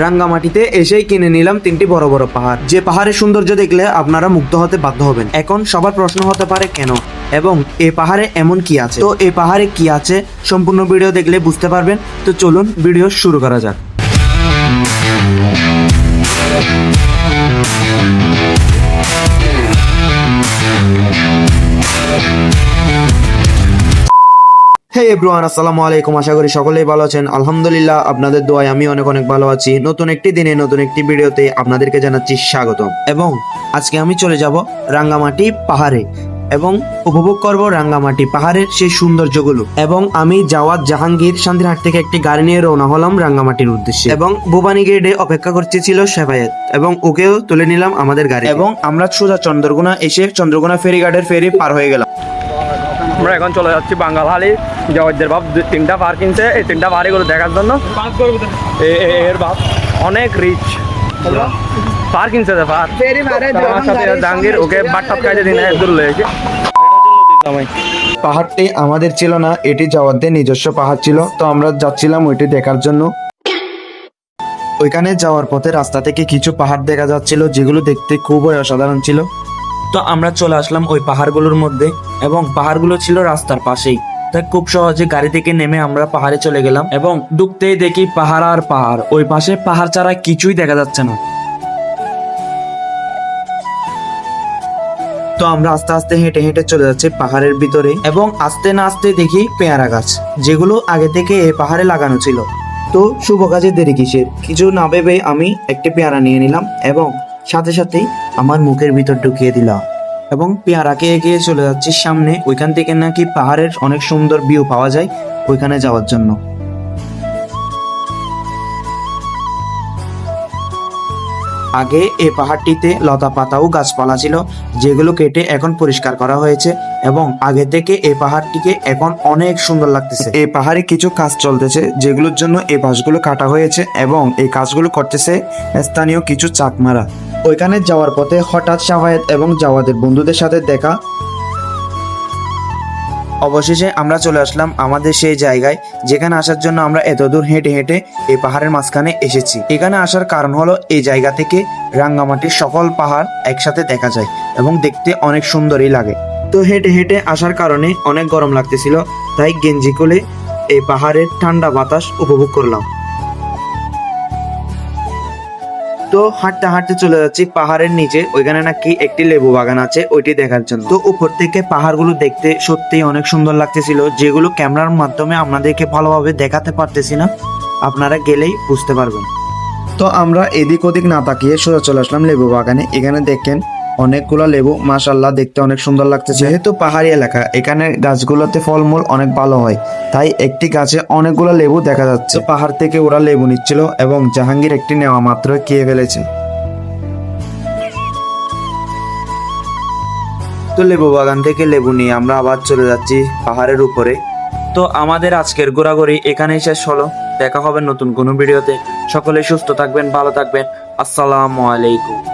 রাঙ্গামাটিতে এসেই কিনে নিলাম তিনটি বড় বড় পাহাড়। যে পাহাড়ের সৌন্দর্য দেখলে আপনারা মুগ্ধ হতে বাধ্য হবেন। এখন সবার প্রশ্ন হতে পারে কেন? এবং এ পাহাড়ে এমন কি আছে? তো এ পাহাড়ে কি আছে? সম্পূর্ণ ভিডিও দেখলে বুঝতে পারবেন। তো চলুন ভিডিও শুরু করা যাক। হে এভরিওয়ান আসসালামু আলাইকুম। আশা করি সকলেই ভালো আছেন। আলহামদুলিল্লাহ, আপনাদের দোয়ায় আমি অনেক অনেক ভালো আছি। নতুন একটি দিনে, নতুন একটি ভিডিওতে আপনাদেরকে জানাচ্ছি স্বাগতম। এবং আজকে আমি চলে যাব রাঙ্গামাটি পাহাড়ে এবং উপভোগ করব রাঙ্গামাটি পাহাড়ের সেই সৌন্দর্যগুলো। এবং আমি জাওয়াদ জাহাঙ্গীর শান্তিরহাট থেকে একটি গাড়ি নিয়ে রওনা হলাম রাঙ্গামাটির উদ্দেশ্যে। এবং ভুবানী গেটে অপেক্ষা করতে ছিল শেফায়েত এবং ওকেও তুলে নিলাম আমাদের গাড়ি। এবং আমরা সোজা চন্দ্রগুনা এসে চন্দ্রগুনা ফেরিঘাটের ফেরি পার হয়ে গেলাম। আমরা এখন চলে যাচ্ছি বাঙ্গালহালি। জগদ্দের বাপ দু- তিনটা পার কিনছে। এই তিনটা পাহাড়িগুলো দেখার জন্য। এর বাপ অনেক রিচ পার কিনছে তো আমার জাহাঙ্গীর ওকে বাট্টাপ খাইতে দিন লেগেছে পাহাড়টি আমাদের ছিল না এটি যাওয়াদের নিজস্ব পাহাড় ছিল তো আমরা যাচ্ছিলাম ওইটি দেখার জন্য। ওইখানে যাওয়ার পথে রাস্তা থেকে কিছু পাহাড় দেখা যাচ্ছিল যেগুলো দেখতে খুবই অসাধারণ ছিল। তো আমরা চলে আসলাম ওই পাহাড়গুলোর মধ্যে এবং পাহাড়গুলো ছিল রাস্তার পাশেই। তাই খুব সহজে গাড়ি থেকে নেমে আমরা পাহাড়ে চলে গেলাম এবং ঢুকতেই দেখি পাহাড় আর পাহাড়। ওই পাশে পাহাড় ছাড়া কিছুই দেখা যাচ্ছে না। তো আমরা আস্তে আস্তে হেঁটে হেঁটে চলে যাচ্ছি পাহাড়ের ভিতরে এবং আস্তে না আস্তে দেখি পেয়ারা গাছ, যেগুলো আগে থেকে এই পাহাড়ে লাগানো ছিল। তো শুভ কাজে দেরি কিসের? কিছু না ভেবে আমি একটি পেয়ারা নিয়ে নিলাম এবং সাথে সাথেই আমার মুখের ভিতর ঢুকিয়ে দিল এবং পেয়ারাকে এগিয়ে চলে যাচ্ছি সামনে। ওইখান থেকে নাকি পাহাড়ের অনেক সুন্দর ভিউ পাওয়া যায় ওইখানে যাওয়ার জন্য। আগে এ পাহাড়টিতে লতা পাতা ও গাছপালা ছিল, যেগুলো কেটে এখন পরিষ্কার করা হয়েছে এবং আগে থেকে এই পাহাড়টিকে এখন অনেক সুন্দর লাগতেছে। এই পাহাড়ে কিছু কাজ চলতেছে, যেগুলোর জন্য এই বাঁশগুলো কাটা হয়েছে এবং এই কাজগুলো করতেছে স্থানীয় কিছু চাকমারা। ওইখানে যাওয়ার পথে হঠাৎ শাহায়েত এবং জাওয়াদের বন্ধুদের সাথে দেখা অবশেষে আমরা চলে আসলাম আমাদের সেই জায়গায়, যেখানে আসার জন্য আমরা এতদূর হেঁটে হেঁটে এই পাহাড়ের মাঝখানে এসেছি। এখানে আসার কারণ হলো এই জায়গা থেকে রাঙ্গামাটির সকল পাহাড় একসাথে দেখা যায় এবং দেখতে অনেক সুন্দরই লাগে। তো হেঁটে হেঁটে আসার কারণে অনেক গরম লাগতেছিল, তাই গেঞ্জি কোলে এই পাহাড়ের ঠান্ডা বাতাস উপভোগ করলাম। তো হাঁটতে হাঁটতে চলে যাচ্ছি পাহাড়ের নিচে। ওইখানে নাকি একটি লেবু বাগান আছে, ওইটি দেখার জন্য। তো উপর থেকে পাহাড়গুলো দেখতে সত্যিই অনেক সুন্দর লাগতেছিল, যেগুলো ক্যামেরার মাধ্যমে আপনাদেরকে ভালোভাবে দেখাতে পারতেছি না। আপনারা গেলেই বুঝতে পারবেন। তো আমরা এদিক ওদিক না তাকিয়ে সোজা চলে আসলাম লেবু বাগানে। এখানে দেখেন অনেকগুলো লেবু মাশাল্লাহ দেখতে অনেক সুন্দর লাগতেছে। যেহেতু পাহাড়ি এলাকা, এখানে গাছগুলোতে ফলমূল অনেক ভালো হয়। তাই একটি গাছে অনেকগুলো লেবু দেখা যাচ্ছে। পাহাড় থেকে ওরা লেবু নিচ্ছিল এবং জাহাঙ্গীর একটি নেওয়া মাত্র খেয়ে ফেলেছে। তো লেবু বাগান থেকে লেবু নিয়ে আমরা আবার চলে যাচ্ছি পাহাড়ের উপরে। তো আমাদের আজকের ঘোরাঘুরি এখানেই শেষ হলো। দেখা হবে নতুন কোনো ভিডিওতে। সকলে সুস্থ থাকবেন, ভালো থাকবেন। আসসালামু আলাইকুম।